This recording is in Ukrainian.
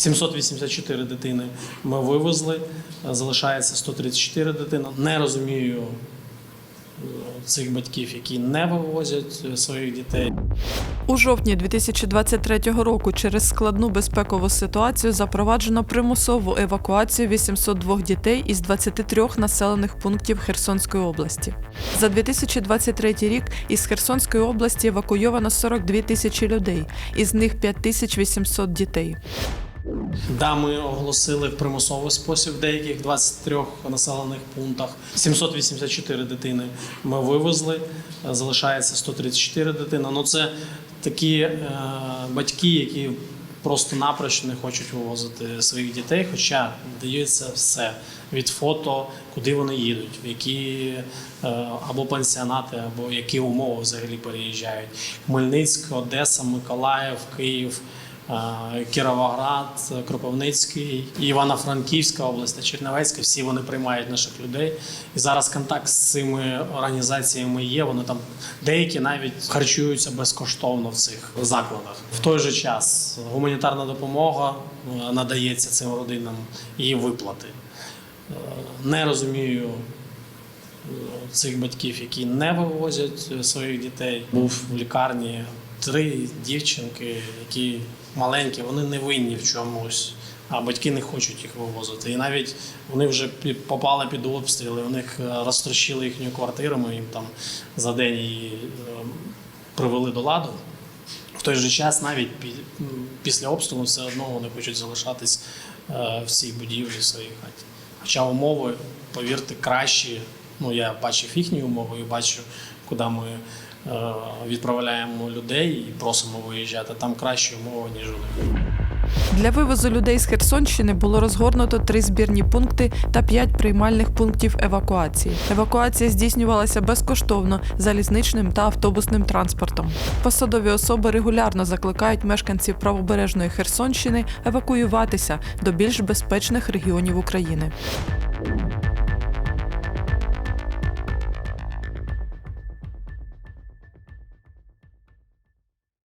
784 дитини ми вивезли, залишається 134 дитини. Не розумію е, цих батьків, які не вивозять е, своїх дітей. У жовтні 2023 року через складну безпекову ситуацію запроваджено примусову евакуацію 802 дітей із 23 населених пунктів Херсонської області. За 2023 рік із Херсонської області евакуйовано 42 тисячі людей, із них 5800 дітей. Да, ми оголосили в примусовий спосіб в деяких 23 населених пунктах. 784 дитини ми вивезли, залишається 134 дитини. Ну це такі е, батьки, які просто напроч не хочуть вивозити своїх дітей, хоча дається все від фото, куди вони їдуть, в які е, або пансіонати, або які умови взагалі переїжджають. Хмельницьк, Одеса, Миколаїв, Київ. Кіровоград, Кропивницький, Івано-Франківська область та Чернівецька. Всі вони приймають наших людей. І зараз контакт з цими організаціями є. Вони там деякі навіть харчуються безкоштовно в цих закладах. В той же час гуманітарна допомога е, надається цим родинам і виплати. Е, Не розумію е, цих батьків, які не вивозять своїх дітей. Був в лікарні три дівчинки, які маленькі, вони не винні в чомусь. А батьки не хочуть їх вивозити. І навіть вони вже попали під обстріли, у них е, розтрощили їхню квартиру, ми їм там за день її е, привели до ладу. В той же час, навіть після обстрілу, все одно вони хочуть залишатись е, в цій будівлі в своїй хаті. Хоча умови, повірте, кращі. Ну, я бачив їхні умови і бачу, куди ми відправляємо людей і просимо виїжджати. Там кращі умови, ніж у них. Для вивозу людей з Херсонщини було розгорнуто три збірні пункти та п'ять приймальних пунктів евакуації. Евакуація здійснювалася безкоштовно залізничним та автобусним транспортом. Посадові особи регулярно закликають мешканців правобережної Херсонщини евакуюватися до більш безпечних регіонів України.